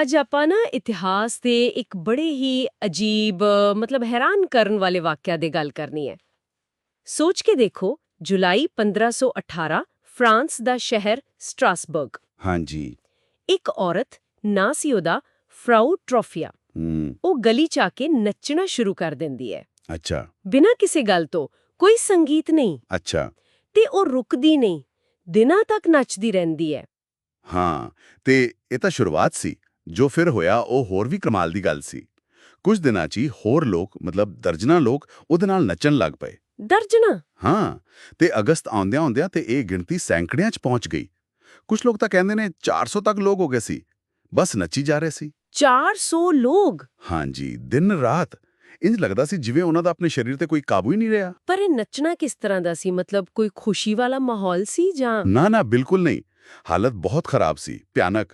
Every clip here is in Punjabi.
ਅੱਜ ਆਪਾਂ ਨਾ ਇਤਿਹਾਸ ਦੇ ਇੱਕ ਬੜੇ ਹੀ ਅਜੀਬ ਮਤਲਬ ਹੈਰਾਨ ਕਰਨ ਵਾਲੇ ਵਾਕਿਆ ਦੇ ਗੱਲ ਕਰਨੀ ਹੈ। ਸੋਚ ਕੇ ਦੇਖੋ ਜੁਲਾਈ 1518 ਫਰਾਂਸ ਦਾ ਸ਼ਹਿਰ ਸਟ੍ਰਾਸਬਰਗ। ਹਾਂਜੀ। ਇੱਕ ਔਰਤ ਨਾਂ ਸੀ ਉਹਦਾ ਫਰਾਉ ਟ੍ਰੋਫੀਆ। ਉਹ ਗਲੀ ਚ ਆ ਕੇ ਨੱਚਣਾ ਸ਼ੁਰੂ ਕਰ ਦਿੰਦੀ ਹੈ। ਅੱਛਾ। ਬਿਨਾਂ ਕਿਸੇ ਗੱਲ ਤੋਂ ਕੋਈ ਸੰਗੀਤ ਨਹੀਂ। ਅੱਛਾ। ਤੇ ਉਹ ਰੁਕਦੀ ਨਹੀਂ। ਦਿਨਾਂ ਤੱਕ ਨੱਚਦੀ ਰਹਿੰਦੀ ਹੈ। ਹਾਂ ਤੇ ਇਹ ਤਾਂ ਸ਼ੁਰੂਆਤ ਸੀ। ਜੋ ਫਿਰ ਹੋਇਆ ਉਹ ਹੋਰ ਵੀ ਕਮਾਲ ਦੀ ਗੱਲ ਸੀ। ਕੁਝ ਦਿਨਾਂ 'ਚ ਹੋਰ ਲੋਕ ਮਤਲਬ ਦਰਜਨਾਂ ਲੋਕ ਉਹਦੇ ਨਾਲ ਨੱਚਣ ਲੱਗ ਪਏ। ਦਰਜਨਾ? ਹਾਂ ਤੇ ਅਗਸਤ ਆਉਂਦਿਆਂ ਆਉਂਦਿਆਂ ਤੇ ਇਹ ਗਿਣਤੀ ਸੈਂਕੜਿਆਂ 'ਚ ਪਹੁੰਚ ਗਈ। ਕੁਝ ਲੋਕ ਤਾਂ ਕਹਿੰਦੇ ਨੇ 400 ਤੱਕ ਲੋਕ ਹੋ ਗਏ ਸੀ। ਬਸ ਨੱਚੀ ਜਾ ਰਹੇ ਸੀ। 400 ਲੋਕ? ਹਾਂਜੀ ਦਿਨ ਰਾਤ। ਇੰਜ ਲੱਗਦਾ ਸੀ ਜਿਵੇਂ ਉਹਨਾਂ ਦਾ ਆਪਣੇ ਸਰੀਰ ਤੇ ਕੋਈ ਕਾਬੂ ਹੀ ਨਹੀਂ ਰਿਹਾ। ਪਰ ਇਹ ਨੱਚਣਾ ਕਿਸ ਤਰ੍ਹਾਂ ਦਾ ਸੀ? ਮਤਲਬ ਕੋਈ ਖੁਸ਼ੀ ਵਾਲਾ ਮਾਹੌਲ ਸੀ ਜਾਂ ਨਾ ਨਾ ਬਿਲਕੁਲ ਨਹੀਂ। ਹਾਲਤ ਬਹੁਤ ਖਰਾਬ ਸੀ ਭਿਆਨਕ।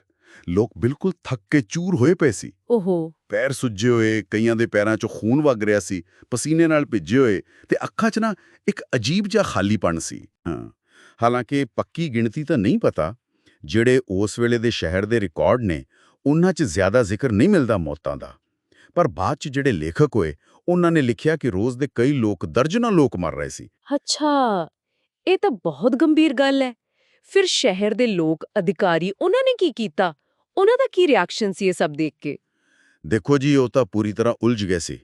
ਲੋਕ ਬਿਲਕੁਲ ਥੱਕ ਕੇ ਚੂਰ ਹੋਏ ਪਏ ਸੀ। ਓਹੋ। ਪੈਰ ਸੁੱਜੇ ਹੋਏ ਕਈਆਂ ਦੇ ਪੈਰਾਂ 'ਚੋਂ ਖੂਨ ਵਗ ਰਿਹਾ ਸੀ ਪਸੀਨੇ ਨਾਲ ਭਿੱਜੇ ਹੋਏ ਤੇ ਅੱਖਾਂ 'ਚ ਨਾ ਇੱਕ ਅਜੀਬ ਜਿਹਾ ਖਾਲੀਪਣ ਸੀ। ਹਾਂ ਹਾਲਾਂਕਿ ਪੱਕੀ ਗਿਣਤੀ ਤਾਂ ਨਹੀਂ ਪਤਾ ਜਿਹੜੇ ਉਸ ਵੇਲੇ ਦੇ ਸ਼ਹਿਰ ਦੇ ਰਿਕਾਰਡ ਨੇ ਉਹਨਾਂ 'ਚ ਜ਼ਿਆਦਾ ਜ਼ਿਕਰ ਨਹੀਂ ਮਿਲਦਾ ਮੌਤਾਂ ਦਾ। ਪਰ ਬਾਅਦ 'ਚ ਜਿਹੜੇ ਲੇਖਕ ਹੋਏ ਉਹਨਾਂ ਨੇ ਲਿਖਿਆ ਕਿ ਰੋਜ਼ ਦੇ ਕਈ ਲੋਕ ਦਰਜਨਾਂ ਲੋਕ ਮਰ ਰਹੇ ਸੀ। ਅੱਛਾ ਇਹ ਤਾਂ ਬਹੁਤ ਗੰਭੀਰ ਗੱਲ ਹੈ। ਫਿਰ ਸ਼ਹਿਰ ਦੇ ਲੋਕ ਅਧਿਕਾਰੀ ਉਹਨਾਂ ਨੇ ਕੀ ਕੀਤਾ? ਉਹਨਾਂ ਦਾ ਕੀ ਰਿਐਕਸ਼ਨ ਸੀ ਇਹ ਸਭ ਦੇਖ ਕੇ? ਦੇਖੋ ਜੀ ਉਹ ਤਾਂ ਪੂਰੀ ਤਰ੍ਹਾਂ ਉਲਝ ਗਏ ਸੀ।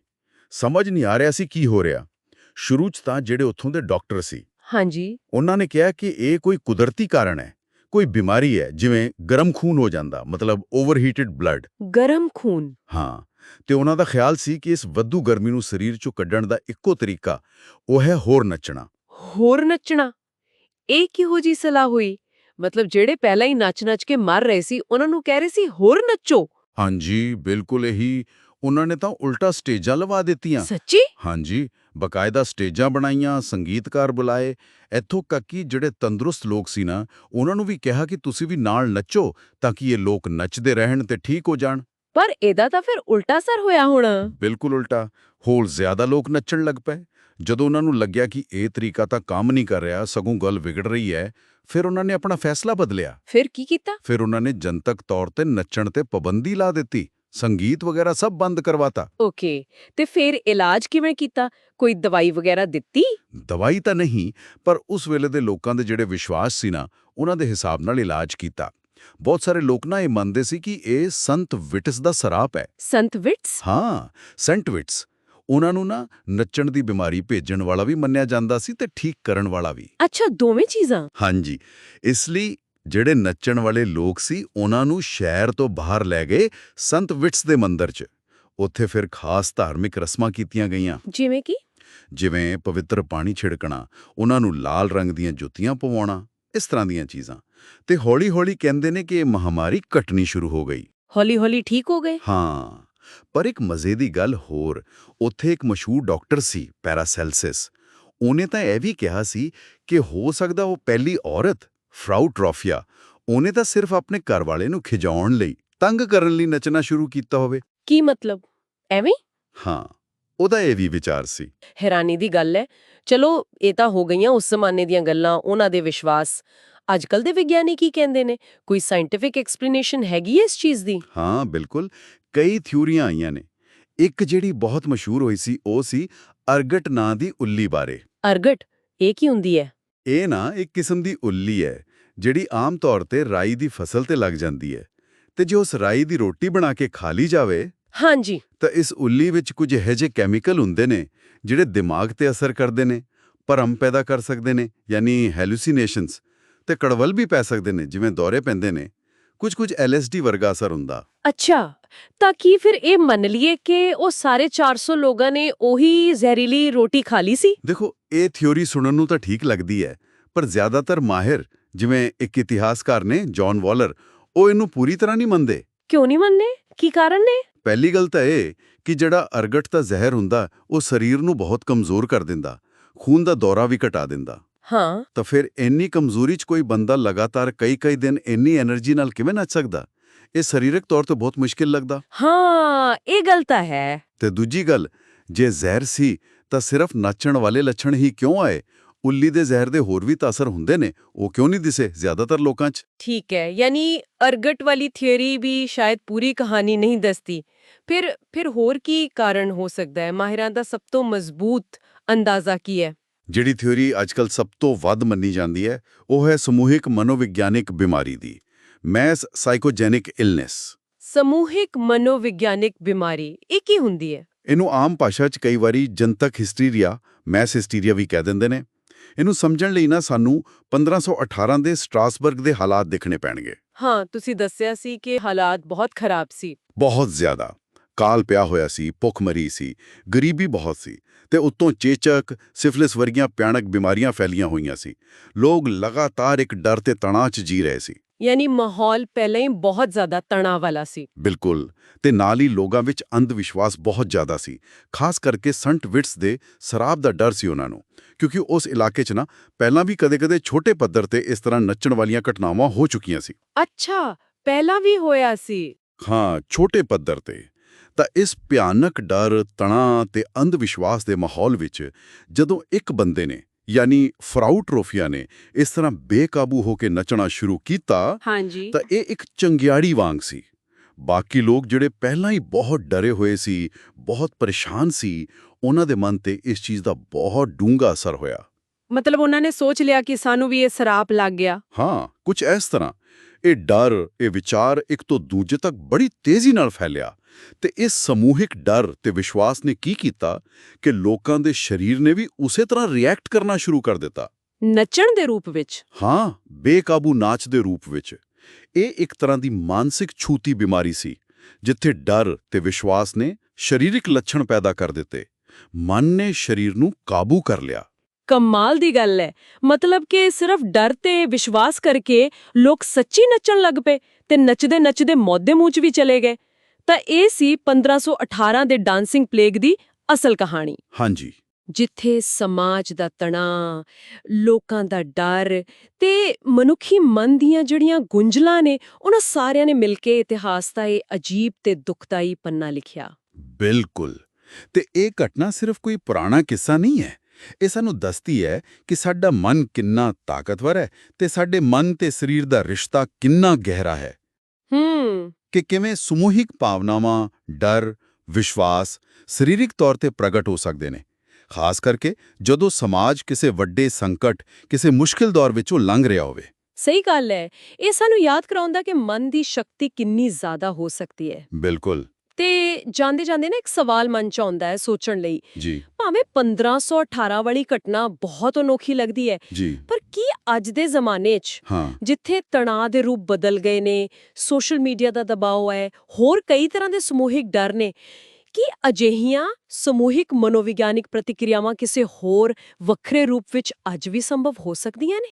ਸਮਝ ਨਹੀਂ ਆ ਰਿਹਾ ਸੀ ਕੀ ਹੋ ਰਿਹਾ। ਸ਼ੁਰੂ 'ਚ ਤਾਂ ਜਿਹੜੇ ਉੱਥੋਂ ਦੇ ਡਾਕਟਰ ਸੀ ਹਾਂਜੀ। ਉਹਨਾਂ ਨੇ ਕਿਹਾ ਕਿ ਇਹ ਕੋਈ ਕੁਦਰਤੀ ਕਾਰਨ ਹੈ ਕੋਈ ਬਿਮਾਰੀ ਹੈ ਜਿਵੇਂ ਗਰਮ ਖੂਨ ਹੋ ਜਾਂਦਾ ਮਤਲਬ ਓਵਰਹੀਟਡ ਬਲੱਡ ਗਰਮ ਖੂਨ। ਹਾਂ ਤੇ ਉਹਨਾਂ ਦਾ ਖਿਆਲ ਸੀ ਕਿ ਇਸ ਵੱਧੂ ਗਰਮੀ ਨੂੰ ਸਰੀਰ 'ਚੋਂ ਕੱਢਣ ਦਾ ਇੱਕੋ ਤਰੀਕਾ ਉਹ ਹੈ ਹੋਰ ਨੱਚਣਾ। ਹੋਰ ਨੱਚਣਾ? ਇਹ ਕਿਹੋ ਜੀ ਸਲਾਹ ਹੋਈ? ਮਤਲਬ ਜਿਹੜੇ ਪਹਿਲਾਂ ਹੀ ਨੱਚ-ਨੱਚ ਕੇ ਮਰ ਰਹੇ ਸੀ ਉਹਨਾਂ ਨੂੰ ਕਹਿ ਰਹੇ ਸੀ ਹੋਰ ਨੱਚੋ! ਹਾਂਜੀ ਬਿਲਕੁਲ ਇਹੀ। ਉਹਨਾਂ ਨੇ ਤਾਂ ਉਲਟਾ ਸਟੇਜਾਂ ਲਵਾ ਦਿੱਤੀਆਂ। ਸੱਚੀ? ਹਾਂਜੀ ਬਕਾਇਦਾ ਸਟੇਜਾਂ ਬਣਾਈਆਂ ਸੰਗੀਤਕਾਰ ਬੁਲਾਏ। ਇੱਥੋਂ ਤੱਕ ਕਿ ਜਿਹੜੇ ਤੰਦਰੁਸਤ ਲੋਕ ਸੀ ਨਾ ਉਹਨਾਂ ਨੂੰ ਵੀ ਕਿਹਾ ਕਿ ਤੁਸੀਂ ਵੀ ਨਾਲ ਨੱਚੋ ਤਾਂ ਕਿ ਇਹ ਲੋਕ ਨੱਚਦੇ ਰਹਿਣ ਤੇ ਠੀਕ ਹੋ ਜਾਣ। ਪਰ ਇਹਦਾ ਤਾਂ ਫਿਰ ਉਲਟਾ ਸਰ ਹੋਇਆ ਹੋਣਾ। ਬਿਲਕੁਲ ਉਲਟਾ। ਹੋਰ ਜ਼ਿਆਦਾ ਲੋਕ ਨੱਚਣ ਲੱਗ ਪਏ। ਜਦੋਂ ਉਹਨਾਂ ਨੂੰ ਲੱਗਿਆ ਕਿ ਇਹ ਤਰੀਕਾ ਤਾਂ ਕੰਮ ਨਹੀਂ ਕਰ ਰਿਹਾ ਸਗੋਂ ਗੱਲ ਵਿਗੜ ਰਹੀ ਹੈ ਫਿਰ ਉਹਨਾਂ ਨੇ ਆਪਣਾ ਫੈਸਲਾ ਬਦਲਿਆ। ਫਿਰ ਕੀ ਕੀਤਾ? ਫਿਰ ਉਹਨਾਂ ਨੇ ਜਨਤਕ ਤੌਰ ਤੇ ਨੱਚਣ ਤੇ ਪਾਬੰਦੀ ਲਾ ਦਿੱਤੀ ਸੰਗੀਤ ਵਗੈਰਾ ਸਭ ਬੰਦ ਕਰਵਾਤਾ। ਓਕੇ ਤੇ ਫਿਰ ਇਲਾਜ ਕਿਵੇਂ ਕੀਤਾ? ਕੋਈ ਦਵਾਈ ਵਗੈਰਾ ਦਿੱਤੀ? ਦਵਾਈ ਤਾਂ ਨਹੀਂ ਪਰ ਉਸ ਵੇਲੇ ਦੇ ਲੋਕਾਂ ਦੇ ਜਿਹੜੇ ਵਿਸ਼ਵਾਸ ਸੀ ਨਾ ਉਹਨਾਂ ਦੇ ਹਿਸਾਬ ਨਾਲ ਇਲਾਜ ਕੀਤਾ। ਬਹੁਤ ਸਾਰੇ ਲੋਕ ਨਾ ਇਹ ਮੰਨਦੇ ਸੀ ਕਿ ਇਹ ਸੰਤ ਵਿਟਸ ਦਾ ਸਰਾਪ ਹੈ। ਸੰਤ ਵਿਟਸ? ਹਾਂ ਸੈਂਟ ਵਿਟਸ। ਉਹਨਾਂ ਨੂੰ ਨਾ ਨੱਚਣ ਦੀ ਬਿਮਾਰੀ ਭੇਜਣ ਵਾਲਾ ਵੀ ਮੰਨਿਆ ਜਾਂਦਾ ਸੀ ਤੇ ਠੀਕ ਕਰਨ ਵਾਲਾ ਵੀ। ਅੱਛਾ ਦੋਵੇਂ ਚੀਜ਼ਾਂ? ਹਾਂਜੀ। ਇਸ ਲਈ ਜਿਹੜੇ ਨੱਚਣ ਵਾਲੇ ਲੋਕ ਸੀ ਉਹਨਾਂ ਨੂੰ ਸ਼ਹਿਰ ਤੋਂ ਬਾਹਰ ਲੈ ਗਏ ਸੰਤ ਵਿਟਸ ਦੇ ਮੰਦਿਰ 'ਚ। ਉੱਥੇ ਫਿਰ ਖਾਸ ਧਾਰਮਿਕ ਰਸਮਾਂ ਕੀਤੀਆਂ ਗਈਆਂ। ਜਿਵੇਂ ਕਿ? ਜਿਵੇਂ ਪਵਿੱਤਰ ਪਾਣੀ ਛਿੜਕਣਾ ਉਹਨਾਂ ਨੂੰ ਲਾਲ ਰੰਗ ਦੀਆਂ ਜੁੱਤੀਆਂ ਪਵਾਉਣਾ ਇਸ ਤਰ੍ਹਾਂ ਦੀਆਂ ਚੀਜ਼ਾਂ। ਤੇ ਹੌਲੀ-ਹੌਲੀ ਕਹਿੰਦੇ ਨੇ ਕਿ ਇਹ ਮਹਾਮਾਰੀ ਘਟਣੀ ਸ਼ੁਰੂ ਹੋ ਗਈ। ਹੌਲੀ-ਹੌਲੀ ਠੀਕ ਹੋ ਗਏ? ਹਾਂ। ਪਰ ਇੱਕ ਮਜ਼ੇ ਦੀ ਗੱਲ ਹੋਰ ਉੱਥੇ ਇੱਕ ਮਸ਼ਹੂਰ ਡਾਕਟਰ ਸੀ ਪੈਰਾਸੈਲਸਿਸ। ਉਹਨੇ ਤਾਂ ਇਹ ਵੀ ਕਿਹਾ ਸੀ ਕਿ ਹੋ ਸਕਦਾ ਉਹ ਪਹਿਲੀ ਔਰਤ ਫਰਾਉ ਟ੍ਰੋਫੀਆ ਉਹਨੇ ਤਾਂ ਸਿਰਫ ਆਪਣੇ ਘਰ ਵਾਲੇ ਨੂੰ ਖਿਜਾਉਣ ਲਈ ਤੰਗ ਕਰਨ ਲਈ ਨੱਚਣਾ ਸ਼ੁਰੂ ਕੀਤਾ ਹੋਵੇ। ਕੀ ਮਤਲਬ? ਐਵੇਂ? ਹਾਂ ਉਹਦਾ ਇਹ ਵੀ ਵਿਚਾਰ ਸੀ। ਹੈਰਾਨੀ ਦੀ ਗੱਲ ਹੈ। ਚਲੋ ਇਹ ਤਾਂ ਹੋ ਗਈਆਂ ਉਸ ਜ਼ਮਾਨੇ ਦੀਆਂ ਗੱਲਾਂ ਉਹਨਾਂ ਦੇ ਵਿਸ਼ਵਾਸ। ਅੱਜਕੱਲ ਦੇ ਵਿਗਿਆਨੀ ਕੀ ਕਹਿੰਦੇ ਨੇ? ਕੋਈ ਸਾਇੰਟਿਫਿਕ ਐਕਸਪਲੇਨੇਸ਼ਨ ਹੈਗੀ ਇਸ ਚੀਜ਼ ਦੀ? ਹਾਂ ਬਿਲਕੁਲ। ਕਈ ਥਿਊਰੀਆਂ ਆਈਆਂ ਨੇ। ਇੱਕ ਜਿਹੜੀ ਬਹੁਤ ਮਸ਼ਹੂਰ ਹੋਈ ਸੀ ਉਹ ਸੀ ਅਰਗਟ ਨਾਂ ਦੀ ਉੱਲੀ ਬਾਰੇ। ਅਰਗਟ? ਇਹ ਕੀ ਹੁੰਦੀ ਹੈ? ਇਹ ਨਾ ਇੱਕ ਕਿਸਮ ਦੀ ਉੱਲੀ ਹੈ ਜਿਹੜੀ ਆਮ ਤੌਰ ਤੇ ਰਾਈ ਦੀ ਫਸਲ ਤੇ ਲੱਗ ਜਾਂਦੀ ਹੈ। ਤੇ ਜੇ ਉਸ ਰਾਈ ਦੀ ਰੋਟੀ ਬਣਾ ਕੇ ਖਾ ਲਈ ਜਾਵੇ ਹਾਂਜੀ। ਤਾਂ ਇਸ ਉੱਲੀ ਵਿੱਚ ਕੁਝ ਇਹੋ ਜਿਹੇ ਕੈਮੀਕਲ ਹੁੰਦੇ ਨੇ ਜਿਹੜੇ ਦਿਮਾਗ ਤੇ ਅਸਰ ਕਰਦੇ ਨੇ ਭਰਮ ਪੈਦਾ ਕਰ ਸਕਦੇ ਨੇ ਯਾਨੀ ਹੈਲੂਸੀਨੇਸ਼ਨਸ ਤੇ ਕੜਵਲ ਵੀ ਪੈ ਸਕਦੇ ਨੇ ਜਿਵੇਂ ਦੌਰੇ ਪੈਂਦੇ ਨੇ। ਕੁਝ ਕੁਝ ਐਲਐਸਡੀ ਵਰਗਾ ਅਸਰ ਹੁੰਦਾ। ਅੱਛਾ ਤਾਂ ਕੀ ਫਿਰ ਇਹ ਮੰਨ ਲਈਏ ਕਿ ਉਹ ਸਾਰੇ 400 ਲੋਕਾਂ ਨੇ ਉਹੀ ਜ਼ਹਿਰੀਲੀ ਰੋਟੀ ਖਾ ਲਈ ਸੀ? ਦੇਖੋ ਇਹ ਥਿਉਰੀ ਸੁਣਨ ਨੂੰ ਤਾਂ ਠੀਕ ਲੱਗਦੀ ਹੈ ਪਰ ਜ਼ਿਆਦਾਤਰ ਮਾਹਿਰ ਜਿਵੇਂ ਇੱਕ ਇਤਿਹਾਸਕਾਰ ਨੇ ਜੌਨ ਵਾਲਰ ਉਹ ਇਹਨੂੰ ਪੂਰੀ ਤਰ੍ਹਾਂ ਨਹੀਂ ਮੰਨਦੇ। ਕਿਉਂ ਨਹੀਂ ਮੰਨੇ ਕੀ ਕਾਰਨ ਨੇ? ਪਹਿਲੀ ਗੱਲ ਤਾਂ ਇਹ ਕਿ ਜਿਹੜਾ ਅਰਗਟ ਦਾ ਜ਼ਹਿਰ ਹੁੰਦਾ ਉਹ ਸਰੀਰ ਨੂੰ ਬਹੁਤ ਕਮਜ਼ੋਰ ਕਰ ਦਿੰਦਾ ਖੂਨ ਦਾ ਦੌਰਾ ਵੀ ਘਟਾ ਦਿੰਦਾ। ਹਾਂ। ਤਾਂ ਫਿਰ ਇੰਨੀ ਕਮਜ਼ੋਰੀ 'ਚ ਕੋਈ ਬੰਦਾ ਲਗਾਤਾਰ ਕਈ-ਕਈ ਦਿਨ ਇੰਨੀ એનર્ਜੀ ਨਾਲ ਕਿਵੇਂ ਨੱਚ ਸਕਦਾ? ਇਹ ਸਰੀਰਕ ਤੌਰ ਤੇ ਬਹੁਤ ਮੁਸ਼ਕਿਲ ਲੱਗਦਾ। ਹਾਂ ਇਹ ਗੱਲ ਤਾਂ ਹੈ। ਤੇ ਦੂਜੀ ਗੱਲ ਜੇ ਜ਼ਹਿਰ ਸੀ ਤਾਂ ਸਿਰਫ ਨੱਚਣ ਵਾਲੇ ਲੱਛਣ ਹੀ ਕਿਉਂ ਆਏ? ਉੱਲੀ ਦੇ ਜ਼ਹਿਰ ਦੇ ਹੋਰ ਵੀ ਤਾਂ ਅਸਰ ਹੁੰਦੇ ਨੇ ਉਹ ਕਿਉਂ ਨਹੀਂ ਦਿਸੇ ਜ਼ਿਆਦਾਤਰ ਲੋਕਾਂ 'ਚ? ਠੀਕ ਹੈ ਯਾਨੀ ਅਰਗਟ ਵਾਲੀ ਥਿਉਰੀ ਵੀ ਸ਼ਾਇਦ ਪੂਰੀ ਕਹਾਣੀ ਨਹੀਂ ਦੱਸਦੀ। ਫਿਰ ਫਿਰ ਹੋਰ ਕੀ ਕਾਰਨ ਹੋ ਸਕਦਾ ਹੈ? ਮਾਹਿਰਾਂ ਦਾ ਸਭ ਤੋਂ ਮਜ਼ਬੂਤ ਅੰਦਾਜ਼ਾ ਕੀ ਹੈ? ਜਿਹੜੀ ਥਿਉਰੀ ਅੱਜਕੱਲ ਸਭ ਤੋਂ ਵੱਧ ਮੰਨੀ ਜਾਂਦੀ ਹੈ ਉਹ ਹੈ ਸਮੂਹਿਕ ਮਨੋਵਿਗਿਆਨਿਕ ਬਿਮਾਰੀ ਦੀ ਮੈਸ ਸਾਈਕੋਜੈਨਿਕ ਇਲਨੈਸ। ਸਮੂਹਿਕ ਮਨੋਵਿਗਿਆਨਿਕ ਬਿਮਾਰੀ ਇਹ ਕੀ ਹੁੰਦੀ ਹੈ? ਇਹਨੂੰ ਆਮ ਭਾਸ਼ਾ 'ਚ ਕਈ ਵਾਰੀ ਜਨਤਕ ਹਿਸਟੀਰੀਆ ਮੈਸ ਹਿਸਟੀਰੀਆ ਵੀ ਕਹਿ ਦਿੰਦੇ ਨੇ। ਇਹਨੂੰ ਸਮਝਣ ਲਈ ਨਾ ਸਾਨੂੰ 1518 ਦੇ ਸਟ੍ਰਾਸਬਰਗ ਦੇ ਹਾਲਾਤ ਦੇਖਣੇ ਪੈਣਗੇ। ਹਾਂ ਤੁਸੀਂ ਦੱਸਿਆ ਸੀ ਕਿ ਹਾਲਾਤ ਬਹੁਤ ਖਰਾਬ ਸੀ। ਬਹੁਤ ਜ਼ਿਆਦਾ। ਕਾਲ ਪਿਆ ਹੋਇਆ ਸੀ ਭੁੱਖਮਰੀ ਸੀ ਗਰੀਬੀ ਬਹੁਤ ਸੀ। ਤੇ ਉੱਤੋਂ ਚੇਚਕ ਸਿਫਿਲਿਸ ਵਰਗੀਆਂ ਭਿਆਨਕ ਬਿਮਾਰੀਆਂ ਫੈਲੀਆਂ ਹੋਈਆਂ ਸੀ। ਲੋਕ ਲਗਾਤਾਰ ਇੱਕ ਡਰ ਤੇ ਤਣਾਅ 'ਚ ਜੀ ਰਹੇ ਸੀ। ਯਾਨੀ ਮਾਹੌਲ ਪਹਿਲਾਂ ਹੀ ਬਹੁਤ ਜ਼ਿਆਦਾ ਤਣਾਅ ਵਾਲਾ ਸੀ। ਬਿਲਕੁਲ। ਤੇ ਨਾਲ ਹੀ ਲੋਕਾਂ ਵਿੱਚ ਅੰਧ ਵਿਸ਼ਵਾਸ ਬਹੁਤ ਜ਼ਿਆਦਾ ਸੀ। ਖਾਸ ਕਰਕੇ ਸੰਟ ਵਿਟਸ ਦੇ ਸ਼ਰਾਬ ਦਾ ਡਰ ਸੀ ਉਹਨਾਂ ਨੂੰ। ਕਿਉਂਕਿ ਉਸ ਇਲਾਕੇ 'ਚ ਨਾ ਪਹਿਲਾਂ ਵੀ ਕਦੇ-ਕਦੇ ਛੋਟੇ ਪੱਧਰ ਤੇ ਇਸ ਤਰ੍ਹਾਂ ਨੱਚਣ ਵਾਲੀਆਂ ਘਟਨਾਵਾਂ ਹੋ ਚੁੱਕੀਆਂ ਸੀ। ਅੱਛਾ! ਪਹਿਲਾਂ ਵੀ ਹੋਇਆ ਸੀ। ਹਾਂ ਛੋਟੇ ਪੱਧਰ ਤੇ। ਤਾਂ ਇਸ ਭਿਆਨਕ ਡਰ ਤਣਾਅ ਤੇ ਅੰਧ ਵਿਸ਼ਵਾਸ ਦੇ ਮਾਹੌਲ ਵਿੱਚ ਜਦੋਂ ਇੱਕ ਬੰਦੇ ਨੇ ਯਾਨੀ ਫਰਾਊ ਟਰੋਫੀਆ ਨੇ ਇਸ ਤਰ੍ਹਾਂ ਬੇਕਾਬੂ ਹੋ ਕੇ ਨੱਚਣਾ ਸ਼ੁਰੂ ਕੀਤਾ ਹਾਂਜੀ। ਤਾਂ ਇਹ ਇੱਕ ਚੰਗਿਆੜੀ ਵਾਂਗ ਸੀ। ਬਾਕੀ ਲੋਕ ਜਿਹੜੇ ਪਹਿਲਾਂ ਹੀ ਬਹੁਤ ਡਰੇ ਹੋਏ ਸੀ ਬਹੁਤ ਪਰੇਸ਼ਾਨ ਸੀ ਉਹਨਾਂ ਦੇ ਮਨ ਤੇ ਇਸ ਚੀਜ਼ ਦਾ ਬਹੁਤ ਡੂੰਘਾ ਅਸਰ ਹੋਇਆ। ਮਤਲਬ ਉਹਨਾਂ ਨੇ ਸੋਚ ਲਿਆ ਕਿ ਸਾਨੂੰ ਵੀ ਇਹ ਸਰਾਪ ਲੱਗ ਗਿਆ। ਹਾਂ ਕੁਝ ਇਸ ਤਰ੍ਹਾਂ। ਇਹ ਡਰ ਇਹ ਵਿਚਾਰ ਇੱਕ ਤੋਂ ਦੂਜੇ ਤੱਕ ਬੜੀ ਤੇਜ਼ੀ ਨਾਲ ਫੈਲਿਆ। ਤੇ ਇਸ ਸਮੂਹਿਕ ਡਰ ਤੇ ਵਿਸ਼ਵਾਸ ਨੇ ਕੀ ਕੀਤਾ ਕਿ ਲੋਕਾਂ ਦੇ ਸਰੀਰ ਨੇ ਵੀ ਉਸੇ ਤਰ੍ਹਾਂ ਰਿਐਕਟ ਕਰਨਾ ਸ਼ੁਰੂ ਕਰ ਦਿੱਤਾ? ਨੱਚਣ ਦੇ ਰੂਪ ਵਿੱਚ? ਹਾਂ ਬੇਕਾਬੂ ਨਾਚ ਦੇ ਰੂਪ ਵਿੱਚ। ਇਹ ਇੱਕ ਤਰ੍ਹਾਂ ਦੀ ਮਾਨਸਿਕ ਛੂਤੀ ਬਿਮਾਰੀ ਸੀ ਜਿੱਥੇ ਡਰ ਤੇ ਵਿਸ਼ਵਾਸ ਨੇ ਸਰੀਰਕ ਲੱਛਣ ਪੈਦਾ ਕਰ ਦਿੱਤੇ। ਮਨ ਨੇ ਸਰੀਰ ਨੂੰ ਕਾਬੂ ਕਰ ਲਿਆ। ਕਮਾਲ ਦੀ ਗੱਲ ਹੈ ਮਤਲਬ ਕਿ ਸਿਰਫ ਡਰ ਤੇ ਵਿਸ਼ਵਾਸ ਕਰਕੇ ਲੋਕ ਸੱਚੀ ਨੱਚਣ ਲੱਗ ਪਏ ਤੇ ਨੱਚਦੇ ਨੱਚਦੇ ਮੌਦੇ ਮੂੰਹ 'ਚ ਵੀ ਚਲੇ ਗਏ। ਤਾਂ ਇਹ ਸੀ 1518 ਦੇ ਡਾਂਸਿੰਗ ਪਲੇਗ ਦੀ ਅਸਲ ਕਹਾਣੀ। ਹਾਂਜੀ। ਜਿੱਥੇ ਸਮਾਜ ਦਾ ਤਣਾਅ ਲੋਕਾਂ ਦਾ ਡਰ ਤੇ ਮਨੁੱਖੀ ਮਨ ਦੀਆਂ ਜਿਹੜੀਆਂ ਗੁੰਝਲਾਂ ਨੇ ਉਹਨਾਂ ਸਾਰਿਆਂ ਨੇ ਮਿਲ ਕੇ ਇਤਿਹਾਸ ਦਾ ਇਹ ਅਜੀਬ ਤੇ ਦੁਖਦਾਈ ਪੰਨਾ ਲਿਖਿਆ। ਬਿਲਕੁਲ। ਤੇ ਇਹ ਘਟਨਾ ਸਿਰਫ ਕੋਈ ਪੁਰਾਣਾ ਕਿੱਸਾ ਨਹੀਂ ਹੈ। ਇਹ ਸਾਨੂੰ ਦੱਸਦੀ ਹੈ ਕਿ ਸਾਡਾ ਮਨ ਕਿੰਨਾ ਤਾਕਤਵਰ ਹੈ ਤੇ ਸਾਡੇ ਮਨ ਤੇ ਸਰੀਰ ਦਾ ਰਿਸ਼ਤਾ ਕਿੰਨਾ ਗਹਿਰਾ ਹੈ। ਹੂੰ। ਕਿ ਕਿਵੇਂ ਸਮੂਹਿਕ ਭਾਵਨਾਵਾਂ ਡਰ ਵਿਸ਼ਵਾਸ ਸਰੀਰਕ ਤੌਰ ਤੇ ਪ੍ਰਗਟ ਹੋ ਸਕਦੇ ਨੇ। ਖਾਸ ਕਰਕੇ ਜਦੋਂ ਸਮਾਜ ਕਿਸੇ ਵੱਡੇ ਸੰਕਟ ਕਿਸੇ ਮੁਸ਼ਕਿਲ ਦੌਰ ਵਿੱਚੋਂ ਲੰਘ ਰਿਹਾ ਹੋਵੇ। ਸਹੀ ਗੱਲ ਹੈ। ਇਹ ਸਾਨੂੰ ਯਾਦ ਕਰਾਉਂਦਾ ਕਿ ਮਨ ਦੀ ਸ਼ਕਤੀ ਕਿੰਨੀ ਜ਼ਿਆਦਾ ਹੋ ਸਕਦੀ ਹੈ। ਬਿਲਕੁਲ। ਜਾਂਦੇ ਜਾਂਦੇ ਨਾ ਇੱਕ ਸਵਾਲ ਮਨ ਚ ਆਉਂਦਾ ਹੈ ਸੋਚਣ ਲਈ। ਜੀ। ਭਾਵੇਂ 1518 ਵਾਲੀ ਘਟਨਾ ਬਹੁਤ ਅਨੋਖੀ ਲੱਗਦੀ ਹੈ ਪਰ ਕੀ ਅੱਜ ਦੇ ਜ਼ਮਾਨੇ 'ਚ ਜਿੱਥੇ ਤਣਾਅ ਦੇ ਰੂਪ ਬਦਲ ਗਏ ਨੇ ਸੋਸ਼ਲ ਮੀਡੀਆ ਦਾ ਦਬਾਅ ਹੈ ਹੋਰ ਕਈ ਤਰ੍ਹਾਂ ਦੇ ਸਮੂਹਿਕ ਡਰ ਨੇ ਕੀ ਅਜਿਹੀਆਂ ਸਮੂਹਿਕ ਮਨੋਵਿਗਿਆਨਿਕ ਪ੍ਰਤੀਕਿਰਿਆਵਾਂ ਕਿਸੇ ਹੋਰ ਵੱਖਰੇ ਰੂਪ ਵਿੱਚ ਅੱਜ ਵੀ ਸੰਭਵ ਹੋ ਸਕਦੀਆਂ ਨੇ?